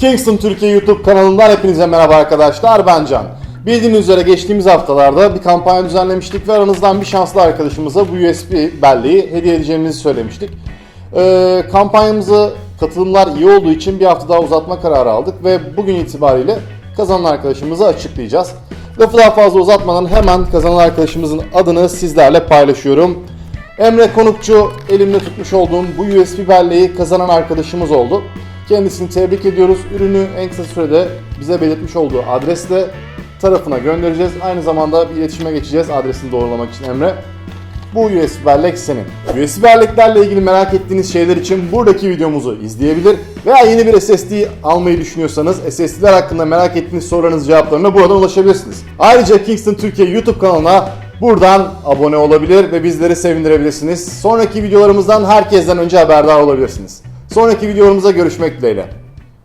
Kingston Türkiye YouTube kanalından hepinize merhaba arkadaşlar. Ben Can. Bildiğiniz üzere geçtiğimiz haftalarda bir kampanya düzenlemiştik ve aranızdan bir şanslı arkadaşımıza bu USB belleği hediye edeceğimizi söylemiştik. Ee, kampanyamızı katılımlar iyi olduğu için bir hafta daha uzatma kararı aldık ve bugün itibariyle kazanan arkadaşımızı açıklayacağız. Lafı daha fazla uzatmadan hemen kazanan arkadaşımızın adını sizlerle paylaşıyorum. Emre Konukçu elimde tutmuş olduğum bu USB belleği kazanan arkadaşımız oldu. Kendisini tebrik ediyoruz. Ürünü en kısa sürede bize belirtmiş olduğu adresle tarafına göndereceğiz. Aynı zamanda bir iletişime geçeceğiz adresini doğrulamak için Emre. Bu USB bellek senin. USB belleklerle ilgili merak ettiğiniz şeyler için buradaki videomuzu izleyebilir veya yeni bir SSD almayı düşünüyorsanız SSD'ler hakkında merak ettiğiniz sorularınız cevaplarına buradan ulaşabilirsiniz. Ayrıca Kingston Türkiye YouTube kanalına buradan abone olabilir ve bizleri sevindirebilirsiniz. Sonraki videolarımızdan herkesten önce haberdar olabilirsiniz. Sonraki videolarımıza görüşmek dileğiyle.